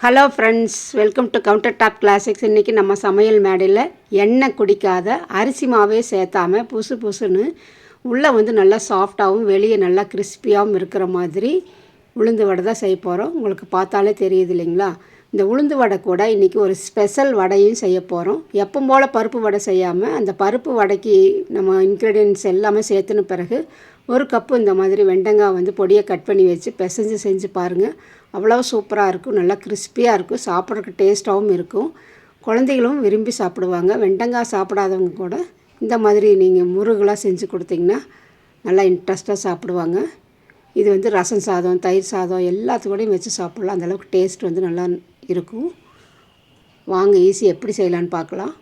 Hello friends welcome to counter top classics இன்றைக்கி நம்ம சமையல் மேடையில் எண்ணெய் குடிக்காத அரிசி மாவே சேர்த்தாமல் புசு புசுன்னு உள்ளே வந்து நல்லா சாஃப்டாகவும் வெளியே நல்லா கிறிஸ்பியாகவும் இருக்கிற மாதிரி உளுந்து வடை தான் செய்ய போகிறோம் உங்களுக்கு பார்த்தாலே தெரியுது இல்லைங்களா? இந்த உளுந்து வடை கூட இன்றைக்கி ஒரு ஸ்பெஷல் வடையும் செய்ய போகிறோம் எப்போ போல் பருப்பு வடை செய்யாமல் அந்த பருப்பு வடைக்கு நம்ம இன்க்ரீடியன்ட்ஸ் எல்லாமே சேர்த்துன பிறகு ஒரு கப்பு இந்த மாதிரி வெண்டங்காய் வந்து பொடியை கட் பண்ணி வச்சு பிசைஞ்சு செஞ்சு பாருங்கள் அவ்வளோ சூப்பராக இருக்கும் நல்லா கிறிஸ்பியாக இருக்கும் சாப்பிட்றதுக்கு டேஸ்ட்டாகவும் இருக்கும். குழந்தைகளும் விரும்பி சாப்பிடுவாங்க. வெண்டங்காய் சாப்பிடாதவங்க கூட இந்த மாதிரி நீங்கள் முருகலாக செஞ்சு கொடுத்தீங்கன்னா நல்லா இன்ட்ரெஸ்ட்டாக சாப்பிடுவாங்க. இது வந்து ரசம் சாதம் தயிர் சாதம் எல்லாத்துக்கூடையும் வச்சு சாப்பிட்லாம். அந்தளவுக்கு டேஸ்ட் வந்து நல்லா இருக்கும். வாங்க ஈஸி எப்படி செய்யலான்னு பார்க்கலாம்.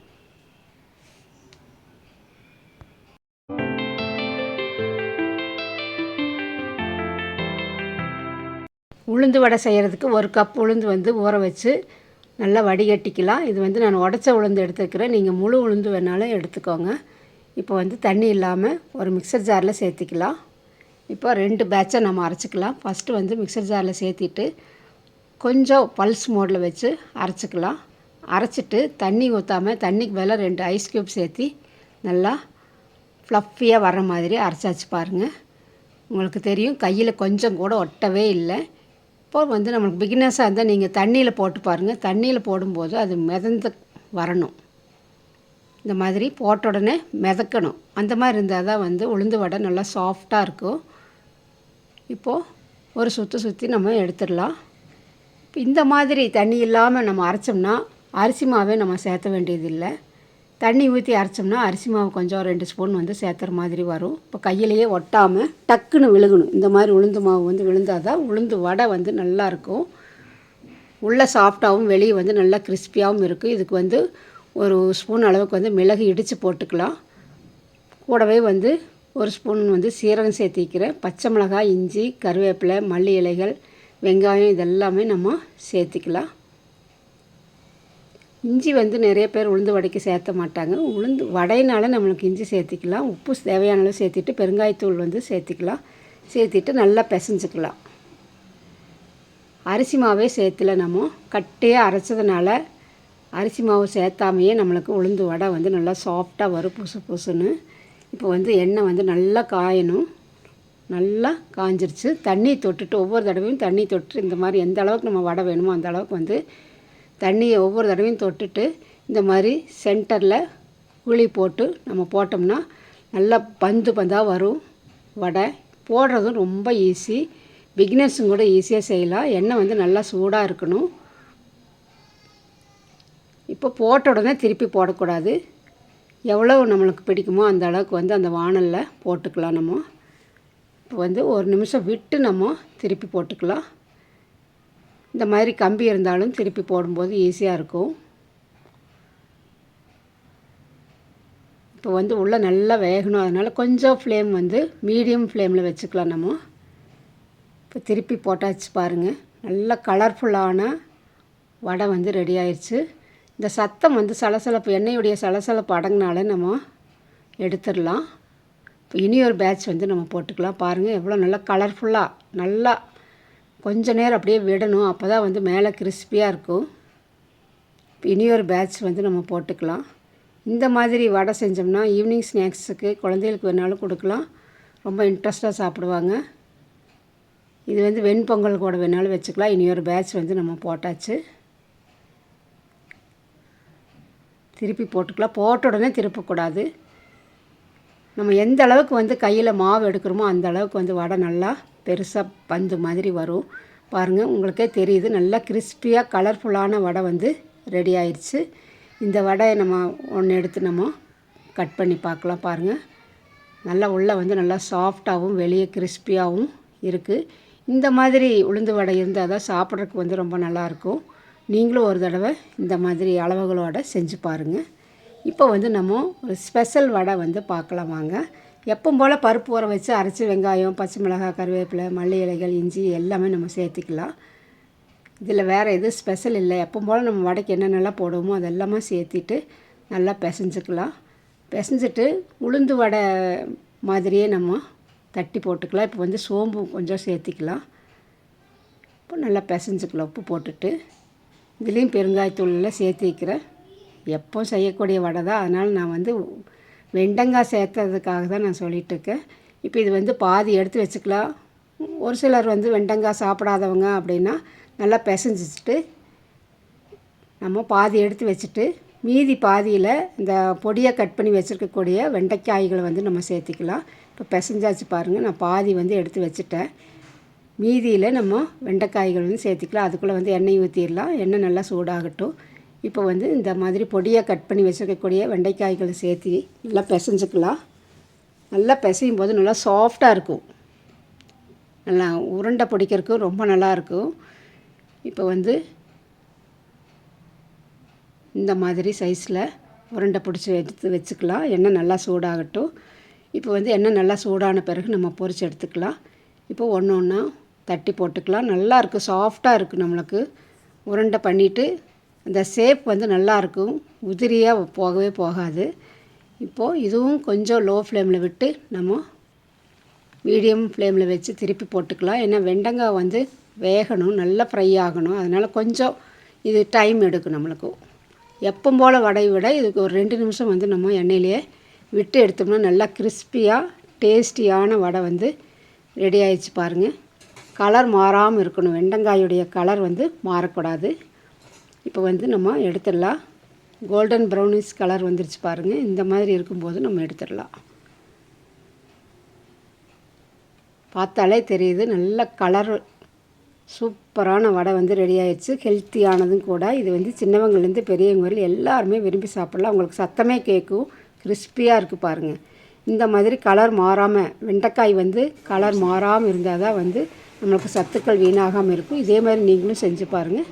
உளுந்து வடை செய்கிறதுக்கு ஒரு கப் உளுந்து வந்து ஊற வச்சு நல்லா வடிகட்டிக்கலாம். இது வந்து நான் உடச்ச உளுந்து எடுத்துக்கிறேன். நீங்கள் முழு உளுந்து வேணாலும் எடுத்துக்கோங்க. இப்போ வந்து தண்ணி இல்லாமல் ஒரு மிக்சர் ஜாரில் சேர்த்திக்கலாம். இப்போ ரெண்டு பேட்சை நம்ம அரைச்சிக்கலாம். ஃபஸ்ட்டு வந்து மிக்சர் ஜாரில் சேர்த்திட்டு கொஞ்சம் பல்ஸ் மோடில் வச்சு அரைச்சிக்கலாம். அரைச்சிட்டு தண்ணி ஊற்றாமல் தண்ணிக்கு மேலே ரெண்டு ஐஸ் க்யூப் சேர்த்தி நல்லா ஃப்ளஃபியாக வர மாதிரி அரைச்சாச்சு பாருங்கள் உங்களுக்கு தெரியும் கையில் கொஞ்சம் கூட ஒட்டவே இல்லை. இப்போ வந்து நம்மளுக்கு பிகினர்ஸாக இருந்தால் நீங்கள் தண்ணியில் போட்டு பாருங்கள் தண்ணியில் போடும்போது அது மிதந்து வரணும். இந்த மாதிரி போட்ட உடனே மிதக்கணும். அந்த மாதிரி இருந்தால் தான் வந்து உளுந்து வடை நல்லா சாஃப்டாக இருக்கும். இப்போது ஒரு சுற்றி சுற்றி நம்ம எடுத்துடலாம். இப்போ இந்த மாதிரி தண்ணி இல்லாமல் நம்ம அரைச்சோம்னா அரிசி மாவே நம்ம சேர்த்த வேண்டியதில்லை. தண்ணி ஊற்றி அரைச்சோம்னா அரிசி மாவு கொஞ்சம் ரெண்டு ஸ்பூன் வந்து சேர்த்துற மாதிரி வரும். இப்போ கையிலேயே ஒட்டாமல் டக்குன்னு விழுகணும். இந்த மாதிரி உளுந்து மாவு வந்து விழுந்தால் தான் உளுந்து வடை வந்து நல்லாயிருக்கும் உள்ளே சாஃப்டாகவும் வெளியே வந்து நல்லா கிறிஸ்பியாகவும் இருக்கும். இதுக்கு வந்து ஒரு ஸ்பூன் அளவுக்கு வந்து மிளகு இடித்து போட்டுக்கலாம். கூடவே வந்து ஒரு ஸ்பூன் வந்து சீரகம் சேர்த்திக்கிறேன் பச்சை மிளகாய் இஞ்சி கருவேப்பிலை மல்லி இலைகள் வெங்காயம் இதெல்லாமே நம்ம சேர்த்திக்கலாம். இஞ்சி வந்து நிறைய பேர் உளுந்து வடைக்கு சேர்த்த மாட்டாங்க. உளுந்து வடையினால நம்மளுக்கு இஞ்சி சேர்த்திக்கலாம். உப்பு தேவையான அளவு சேர்த்திட்டு பெருங்காயத்தூள் வந்து சேர்த்திக்கலாம். சேர்த்திட்டு நல்லா பிசைஞ்சுக்கலாம். அரிசி மாவே சேர்த்துல நம்ம. கட்டியாக அரைச்சதுனால அரிசி மாவு சேர்த்தாமையே நம்மளுக்கு உளுந்து வடை வந்து நல்லா சாஃப்டாக வரும் புசு புசுன்னு. இப்போ வந்து எண்ணெய் வந்து நல்லா காயணும். நல்லா காஞ்சிருச்சு. தண்ணி தொட்டுட்டு ஒவ்வொரு தடவையும் தண்ணி தொட்டு இந்த மாதிரி எந்த அளவுக்கு நம்ம வடை வேணுமோ அந்த அளவுக்கு வந்து தண்ணியை ஒவ்வொரு தடவையும் தொட்டுட்டு இந்த மாதிரி சென்டரில் குழி போட்டு நம்ம போட்டோம்னா நல்லா பந்து பந்தாக வரும். வடை போடுறதும் ரொம்ப ஈஸி பிகினர்ஸும் கூட ஈஸியாக செய்யலாம். எண்ணெய் வந்து நல்லா சூடாக இருக்கணும். இப்போ போட்ட உடனே திருப்பி போடக்கூடாது. எவ்வளோ நம்மளுக்கு பிடிக்குமோ அந்த அளவுக்கு வந்து அந்த வானலில் போட்டுக்கலாம் நம்ம. இப்போ வந்து ஒரு நிமிஷம் விட்டு நம்ம திருப்பி போட்டுக்கலாம். இந்த மாதிரி கம்பி இருந்தாலும் திருப்பி போடும்போது ஈஸியாக இருக்கும். இப்போ வந்து உள்ளே நல்லா வேகணும். அதனால் கொஞ்சம் ஃப்ளேம் வந்து மீடியம் ஃப்ளேமில் வச்சுக்கலாம் நம்ம. இப்போ திருப்பி போட்டாச்சு பாருங்கள் நல்ல கலர்ஃபுல்லான வடை வந்து ரெடி ஆயிடுச்சு இந்த சத்தம் வந்து சலசலப்பு எண்ணெயுடைய சலசலப்பு அடங்கினால நம்ம எடுத்துடலாம். இப்போ இனி ஒரு பேட்ச் வந்து நம்ம போட்டுக்கலாம். பாருங்கள் எவ்வளோ நல்லா கலர்ஃபுல்லாக நல்லா கொஞ்ச நேரம் அப்படியே விடணும். அப்போ தான் வந்து மேலே கிறிஸ்பியாக இருக்கும். இனி ஒரு பேட்ச் வந்து நம்ம போட்டுக்கலாம். இந்த மாதிரி வடை செஞ்சோம்னா ஈவினிங் ஸ்நாக்ஸுக்கு குழந்தைகளுக்கு வேணாலும் கொடுக்கலாம். ரொம்ப இன்ட்ரெஸ்ட்டாக சாப்பிடுவாங்க. இது வந்து வெண்பொங்கல் கூட வேணாலும் வச்சுக்கலாம். இனி ஒரு பேட்ச் வந்து நம்ம போட்டாச்சு. திருப்பி போட்டுக்கலாம். போட்ட உடனே திருப்பக்கூடாது. நம்ம எந்த அளவுக்கு வந்து கையில் மாவு எடுக்கிறோமோ அந்த அளவுக்கு வந்து வடை நல்லா பெருசாக பந்து மாதிரி வரும். பாருங்கள் உங்களுக்கே தெரியுது. நல்லா கிறிஸ்பியாக கலர்ஃபுல்லான வடை வந்து ரெடி ஆயிடுச்சு இந்த வடையை நம்ம ஒன்று எடுத்து நம்ம கட் பண்ணி பார்க்கலாம் பாருங்கள் நல்லா உள்ளே வந்து நல்லா சாஃப்டாகவும் வெளியே கிறிஸ்பியாகவும் இருக்குது இந்த மாதிரி உளுந்து வடை இருந்தால் தான் சாப்பிட்றதுக்கு வந்து ரொம்ப நல்லாயிருக்கும் நீங்களும் ஒரு தடவை இந்த மாதிரி அளவுகளோடு செஞ்சு பாருங்கள் இப்போ வந்து நம்ம ஒரு ஸ்பெஷல் வடை வந்து பார்க்கலாம் வாங்க. எப்பவும் போல் பருப்பு ஊற வச்சு அரைச்சி வெங்காயம் பச்சை மிளகாய் கருவேப்பிலை மல்லி இலைகள் இஞ்சி எல்லாமே நம்ம சேர்த்திக்கலாம். இதில் வேறு எதுவும் ஸ்பெஷல் இல்லை. எப்பவும் போல் நம்ம வடைக்கு என்னென்னலாம் போடுவோமோ அதெல்லாமே சேர்த்திட்டு நல்லா பிசைஞ்சுக்கலாம். பிசைஞ்சிட்டு உளுந்து வடை மாதிரியே நம்ம தட்டி போட்டுக்கலாம். இப்போ வந்து சோம்பு கொஞ்சம் சேர்த்திக்கலாம். இப்போ நல்லா பிசைஞ்சுக்கலாம். உப்பு போட்டுட்டு இதுலேயும் பெருங்காயத்தூளெல்லாம் சேர்த்து வைக்கிறேன். எப்போ செய்யக்கூடிய வடை தான். அதனால் நான் வந்து வெண்டங்காய் சேர்த்ததுக்காக தான் நான் சொல்லிகிட்ருக்கேன் இருக்கேன் இப்போ இது வந்து பாதி எடுத்து வச்சுக்கலாம். ஒரு சிலர் வந்து வெண்டங்காய் சாப்பிடாதவங்க அப்படின்னா நல்லா பிசைஞ்சிச்சிட்டு நம்ம பாதி எடுத்து வச்சுட்டு மீதி பாதியில் இந்த பொடியை கட் பண்ணி வச்சுருக்கக்கூடிய வெண்டைக்காய்களை வந்து நம்ம சேர்த்திக்கலாம். இப்போ பிசைஞ்சாச்சு பாருங்கள் நான் பாதி வந்து எடுத்து வச்சுட்டேன். மீதியில் நம்ம வெண்டைக்காய்கள் வந்து சேர்த்திக்கலாம். அதுக்குள்ளே வந்து எண்ணெய் ஊற்றிடலாம் எண்ணெய் நல்லா சூடாகட்டும். இப்போ வந்து இந்த மாதிரி பொடியை கட் பண்ணி வச்சுருக்கக்கூடிய வெண்டைக்காய்களை சேர்த்து நல்லா பிசைஞ்சுக்கலாம். நல்லா பிசையும் போது நல்லா சாஃப்டாக இருக்கும். நல்லா உருண்டை பிடிக்கிறதுக்கு ரொம்ப நல்லா இருக்கும். இப்போ வந்து இந்த மாதிரி சைஸில் உருண்டை பிடிச்சி எடுத்து வச்சுக்கலாம். எண்ணெய் நல்லா சூடாகட்டும். இப்போ வந்து எண்ணெய் நல்லா சூடான பிறகு நம்ம பொறிச்சு எடுத்துக்கலாம். இப்போ ஒன்று ஒன்றா தட்டி போட்டுக்கலாம். நல்லா இருக்குது சாஃப்டாக இருக்குது நம்மளுக்கு. உருண்டை பண்ணிவிட்டு அந்த ஷேப் வந்து நல்லா இருக்கும் உதிரியாக போகவே போகாது. இப்போது இதுவும் கொஞ்சம் லோ ஃப்ளேமில் விட்டு நம்ம மீடியம் ஃப்ளேமில் வச்சு திருப்பி போட்டுக்கலாம். ஏன்னா வெண்டங்காய் வந்து வேகணும் நல்லா ஃப்ரை ஆகணும். அதனால் கொஞ்சம் இது டைம் எடுக்கும் நம்மளுக்கு. எப்பவும் போல் வடையை விட இதுக்கு ஒரு ரெண்டு நிமிஷம் வந்து நம்ம எண்ணெயிலேயே விட்டு எடுத்தோம்னா நல்லா கிறிஸ்பியாக டேஸ்டியான வடை வந்து ரெடி ஆயிடுச்சு பாருங்கள் கலர் மாறாமல் இருக்கணும். வெண்டங்காயுடைய கலர் வந்து மாறக்கூடாது. இப்போ வந்து நம்ம எடுத்துடலாம். கோல்டன் ப்ரௌனிஷ் கலர் வந்துருச்சு பாருங்கள் இந்த மாதிரி இருக்கும்போது நம்ம எடுத்துடலாம். பார்த்தாலே தெரியுது நல்ல கலர் சூப்பரான வடை வந்து ரெடி ஆயிடுச்சு. ஹெல்த்தியானதும் கூட. இது வந்து சின்னவங்கலேருந்து பெரியவங்க வரையும் எல்லாருமே விரும்பி சாப்பிட்லாம். உங்களுக்கு சத்தமே கேட்கும். கிறிஸ்பியாக இருக்குது பாருங்கள் இந்த மாதிரி கலர் மாறாமல் வெண்டைக்காய் வந்து கலர் மாறாமல் இருந்தால் தான் வந்து நம்மளுக்கு சத்துக்கள் வீணாகாமல் இருக்கும். இதே மாதிரி நீங்களும் செஞ்சு பாருங்கள்